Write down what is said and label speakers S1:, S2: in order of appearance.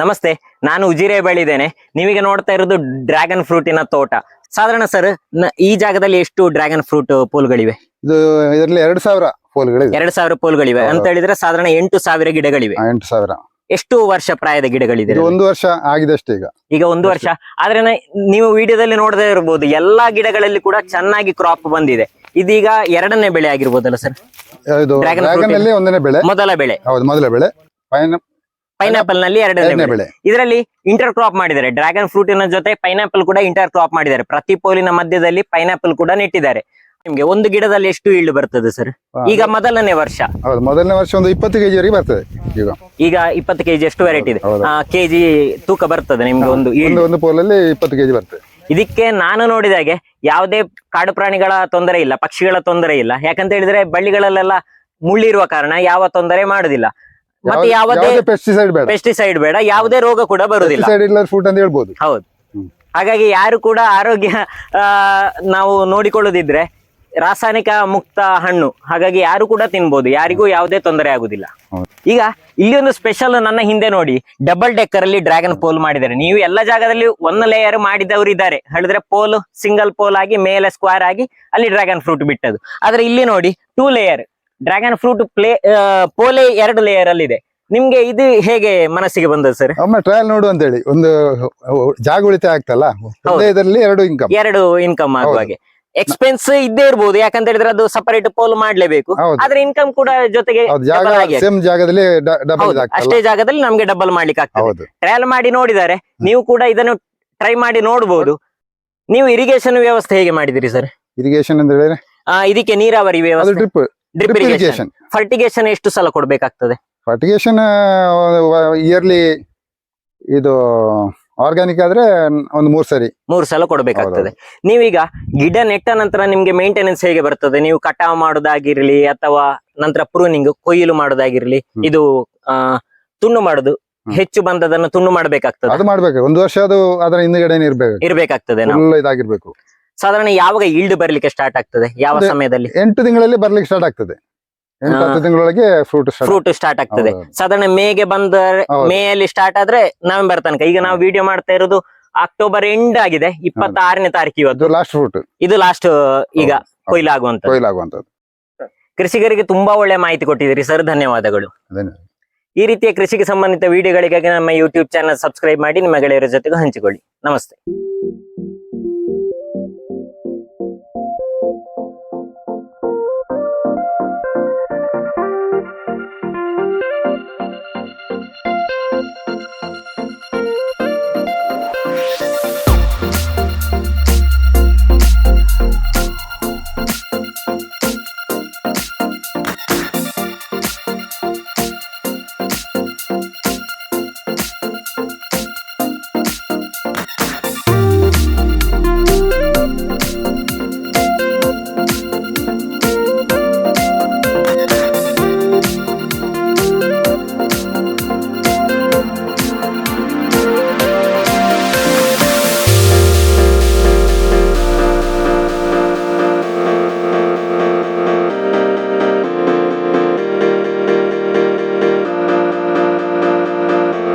S1: ನಮಸ್ತೆ ನಾನು ಉಜಿರೆ ಬೆಳಿದ್ದೇನೆ ನೀವೀಗ ನೋಡ್ತಾ ಇರೋದು ಡ್ರ್ಯಾಗನ್ ಫ್ರೂಟಿನ ತೋಟ. ಸಾಧಾರಣ ಸರ್ ಈ ಜಾಗದಲ್ಲಿ ಎಷ್ಟು ಡ್ರ್ಯಾಗನ್ ಫ್ರೂಟ್ ಪೋಲ್ಗಳಿವೆ?
S2: ಇದು ಇದರಲ್ಲಿ ಎರಡು ಸಾವಿರ ಪೋಲ್ಗಳಿವೆ.
S1: ಎರಡು ಸಾವಿರ ಪೋಲ್ಗಳಿವೆ. ಅಂತ ಹೇಳಿದ್ರೆ ಸಾಧಾರಣ ಎಂಟು ಸಾವಿರ ಗಿಡಗಳಿವೆ.
S2: ಎಂಟು ಸಾವಿರ.
S1: ಎಷ್ಟು ವರ್ಷ ಪ್ರಾಯದ ಗಿಡಗಳಿದೆ
S2: ಒಂದು ವರ್ಷ ಆಗಿದೆ ಅಷ್ಟೇ ಈಗ.
S1: ಈಗ ಒಂದು ವರ್ಷ. ಆದ್ರೆ ನೀವು ವಿಡಿಯೋದಲ್ಲಿ ನೋಡದೇ ಇರಬಹುದು ಎಲ್ಲಾ ಗಿಡಗಳಲ್ಲಿ ಕೂಡ ಚೆನ್ನಾಗಿ ಕ್ರಾಪ್ ಬಂದಿದೆ. ಇದೀಗ ಎರಡನೇ ಬೆಳೆ ಆಗಿರ್ಬೋದಲ್ಲ ಸರ್?
S2: ಡ್ರ್ಯಾಗನ್ ಅಲ್ಲಿ ಒಂದನೇ ಬೆಳೆ.
S1: ಮೊದಲ ಬೆಳೆ.
S2: ಹೌದು ಮೊದಲ ಬೆಳೆ.
S1: ಪೈನಾಪಲ್ನಲ್ಲಿ ಎರಡನೇ ಬೆಳೆ. ಇದರಲ್ಲಿ ಇಂಟರ್ ಕ್ರಾಪ್ ಮಾಡಿದ್ದಾರೆ ಡ್ರ್ಯಾಗನ್ ಫ್ರೂಟಿನ ಜೊತೆ ಪೈನಾಪಲ್ ಕೂಡ ಇಂಟರ್ ಕ್ರಾಪ್ ಮಾಡಿದ್ದಾರೆ. ಪ್ರತಿ ಪೋಲಿನ ಮಧ್ಯದಲ್ಲಿ ಪೈನಾಪಲ್ ಕೂಡ ನೆಟ್ಟಿದ್ದಾರೆ. ನಿಮ್ಗೆ ಒಂದು ಗಿಡದಲ್ಲಿ ಎಷ್ಟು ಈಲ್ಡ್ ಬರ್ತದೆ ಸರ್ ಈಗ ಮೊದಲನೇ ವರ್ಷ.
S2: ಹೌದು ಮೊದಲನೇ ವರ್ಷ ಒಂದು ಇಪ್ಪತ್ತು ಕೆಜಿ ವರೆಗೆ ಬರ್ತದೆ. ಈಗ
S1: ಈಗ ಇಪ್ಪತ್ತು ಕೆಜಿ ಎಷ್ಟು ವೆರೈಟಿ ಇದೆ. ಕೆಜಿ ತೂಕ ಬರ್ತದೆ ನಿಮ್ಗೆ ಒಂದು
S2: ಒಂದು ಒಂದು ಪೋಲಲ್ಲಿ ಇಪ್ಪತ್ತು ಕೆಜಿ ಬರ್ತದೆ.
S1: ಇದಕ್ಕೆ ನಾನು ನೋಡಿದಾಗೆ ಯಾವುದೇ ಕಾಡು ಪ್ರಾಣಿಗಳ ತೊಂದರೆ ಇಲ್ಲ ಪಕ್ಷಿಗಳ ತೊಂದರೆ ಇಲ್ಲ. ಯಾಕಂತ ಹೇಳಿದ್ರೆ ಬಳ್ಳಿಗಳಲ್ಲೆಲ್ಲ ಮುಳ್ಳಿರುವ ಕಾರಣ ಯಾವ ತೊಂದರೆ ಮಾಡುದಿಲ್ಲ. ಮತ್ತೆ ಯಾವುದೇ
S2: ಪೆಸ್ಟಿಸೈಡ್ ಬೇಡ.
S1: ಪೆಸ್ಟಿಸೈಡ್ ಬೇಡ. ಯಾವುದೇ ರೋಗ ಕೂಡ ಬರುದಿಲ್ಲ.
S2: ಸೈಡ್ ಇಲ್ಲ ಫ್ರೂಟ್ ಅಂತ ಹೇಳ್ಬೋದು.
S1: ಹೌದು. ಹಾಗಾಗಿ ಯಾರು ಕೂಡ ಆರೋಗ್ಯ ನಾವು ನೋಡಿಕೊಳ್ಳೋದಿದ್ರೆ ರಾಸಾಯನಿಕ ಮುಕ್ತ ಹಣ್ಣು. ಹಾಗಾಗಿ ಯಾರು ಕೂಡ ತಿನ್ಬೋದು. ಯಾರಿಗೂ ಯಾವುದೇ ತೊಂದರೆ ಆಗುದಿಲ್ಲ. ಈಗ ಇಲ್ಲಿ ಒಂದು ಸ್ಪೆಷಲ್ ನನ್ನ ಹಿಂದೆ ನೋಡಿ. ಡಬಲ್ ಡೆಕ್ಕರ್ ಅಲ್ಲಿ ಡ್ರ್ಯಾಗನ್ ಪೋಲ್ ಮಾಡಿದ್ದಾರೆ. ನೀವು ಎಲ್ಲ ಜಾಗದಲ್ಲಿ ಒಂದು ಲೇಯರ್ ಮಾಡಿದವರು ಇದ್ದಾರೆ. ಹೇಳಿದ್ರೆ ಪೋಲ್ ಸಿಂಗಲ್ ಪೋಲ್ ಆಗಿ ಮೇಲೆ ಸ್ಕ್ವೇರ್ ಆಗಿ ಅಲ್ಲಿ ಡ್ರ್ಯಾಗನ್ ಫ್ರೂಟ್ ಬಿಟ್ಟದು ಆದ್ರೆ ಇಲ್ಲಿ ನೋಡಿ ಟೂ ಲೇಯರ್ ಡ್ರ್ಯಾಗನ್ ಫ್ರೂಟ್ ಪ್ಲೇ ಪೋಲೆ ಎರಡು ಲೇಯರ್ ಅಲ್ಲಿ ಇದೆ. ನಿಮ್ಗೆ ಇದು ಹೇಗೆ ಮನಸ್ಸಿಗೆ ಬಂದದ್ದು ಸರ್
S2: ಒಮ್ಮೆ ಟ್ರಯಲ್ ನೋಡು ಅಂತ ಹೇಳಿ ಒಂದು ಜಾಗ ಉಳಿತಾಯ ಆಗ್ತಲ್ಲ? ಒಂದೇ ಇದರಲ್ಲಿ ಎರಡು ಇನ್ಕಮ್
S1: ಎರಡು ಇನ್ಕಮ್ ಆಗುವಾಗೆ ಎಕ್ಸ್ಪೆನ್ಸ್ ಇದ್ದೇ ಇರ್ಬೋದು. ಯಾಕಂತ ಹೇಳಿದ್ರೆ ಅದು ಸಪರೇಟ್ ಪೋಲ್ ಮಾಡ್ಲೇಬೇಕು. ಆದ್ರೆ ಇನ್ಕಮ್ ಕೂಡ ಜೊತೆಗೆ
S2: ಜಾಗದಲ್ಲಿ
S1: ಅಷ್ಟೇ ಜಾಗದಲ್ಲಿ ನಮ್ಗೆ ಡಬಲ್ ಮಾಡ್ಲಿಕ್ಕೆ ಆಗ್ತದೆ. ಟ್ರಯಲ್ ಮಾಡಿ ನೋಡಿದ್ದಾರೆ ನೀವು ಕೂಡ ಇದನ್ನು ಟ್ರೈ ಮಾಡಿ ನೋಡಬಹುದು ನೀವು ಇರಿಗೇಷನ್ ವ್ಯವಸ್ಥೆ ಹೇಗೆ ಮಾಡಿದಿರಿ ಸರ್
S2: ಇರಿಗೇಷನ್ ಅಂತ ಹೇಳಿದ್ರೆ?
S1: ಇದಕ್ಕೆ ನೀರಾವರಿ ವ್ಯವಸ್ಥೆ.
S2: ಡ್ರಿಪ್
S1: ಡ್ರಿಪ್ ಇರಿಗೇಷನ್ ಫರ್ಟಿಗೇಷನ್ ಎಷ್ಟು ಸಲ ಕೊಡ್ಬೇಕಾಗ್ತದೆ?
S2: ಫರ್ಟಿಗೇಷನ್ ಇಯರ್ಲಿ ಇದು ಆರ್ಗ್ಯಾನಿಕ್ ಆದ್ರೆ ಒಂದು ಮೂರ್ ಸರಿ.
S1: ಮೂರ್ ಸಲ ಕೊಡ್ಬೇಕಾಗ್ತದೆ. ನೀವೀಗ ಗಿಡ ನೆಟ್ಟ ನಂತರ ನಿಮ್ಗೆ ಮೇಂಟೆನೆನ್ಸ್ ಹೇಗೆ ಬರ್ತದೆ? ನೀವು ಕಟಾವ್ ಮಾಡೋದಾಗಿರ್ಲಿ ಅಥವಾ ನಂತರ ಪ್ರೂನಿಂಗ್ ಕೊಯ್ಲು ಮಾಡೋದಾಗಿರ್ಲಿ ಇದು ತುಂಡು ಮಾಡುದು ಹೆಚ್ಚು ಬಂದದನ್ನು ತುಂಡು ಮಾಡ್ಬೇಕಾಗ್ತದೆ.
S2: ಅದು ಮಾಡ್ಬೇಕು. ಒಂದು ವರ್ಷ ಅದು ಅದರ ಹಿಂದ್ಗಡೆ ಇರ್ಬೇಕು.
S1: ಇರ್ಬೇಕಾಗ್ತದೆ
S2: ಇದಾಗಿರ್ಬೇಕು.
S1: ಸಾಧಾರಣ ಯಾವಾಗ ಈಲ್ಡ್ ಬರ್ಲಿಕ್ಕೆ ಸ್ಟಾರ್ಟ್ ಆಗ್ತದೆ? ಯಾವ ಸಮಯದಲ್ಲಿ?
S2: ಎಂಟು ತಿಂಗಳಲ್ಲಿ ಬರ್ಲಿಕ್ಕೆ ಸ್ಟಾರ್ಟ್ ಆಗ್ತದೆ. ಎಂಟು
S1: ಹಾ.
S2: ಹತ್ತು ತಿಂಗಳೊಳಗೆ ಫ್ರೂಟ್ ಸ್ಟಾರ್ಟ್
S1: ಫ್ರೂಟ್ ಸ್ಟಾರ್ಟ್ ಆಗ್ತದೆ. ಸಾಧಾರಣ ಮೇಗೆ ಬಂದ. ಮೇ ಅಲ್ಲಿ ಸ್ಟಾರ್ಟ್ ಆದ್ರೆ ನವೆಂಬರ್ ತನಕ. ಈಗ ನಾವು ವಿಡಿಯೋ ಮಾಡ್ತಾ ಇರೋದು ಅಕ್ಟೋಬರ್ ಎಂಡ್ ಆಗಿದೆ. ಇಪ್ಪತ್ತಾರನೇ ತಾರೀಕು ಇವತ್ತು.
S2: ಲಾಸ್ಟ್ ಫ್ರೂಟ್
S1: ಇದು ಲಾಸ್ಟ್ ಈಗ
S2: ಕೊಯ್ಲು
S1: ಕೊಯ್ಲಾಗುವಂತ
S2: ಕೊಯ್ಲಾಗುವಂತದ್ದು
S1: ಕೃಷಿಕರಿಗೆ ತುಂಬಾ ಒಳ್ಳೆ ಮಾಹಿತಿ ಕೊಟ್ಟಿದ್ದೀರಿ ಸರ್. ಧನ್ಯವಾದಗಳು. ಈ ರೀತಿಯ ಕೃಷಿಗೆ ಸಂಬಂಧಿತ ವಿಡಿಯೋಗಳಿಗಾಗಿ ನಮ್ಮ ಯೂಟ್ಯೂಬ್ ಚಾನಲ್ ಸಬ್ಸ್ಕ್ರೈಬ್ ಮಾಡಿ ನಿಮ್ಮ ಗೆಳೆಯರ ಜೊತೆಗೂ ಹಂಚಿಕೊಳ್ಳಿ. ನಮಸ್ತೆ.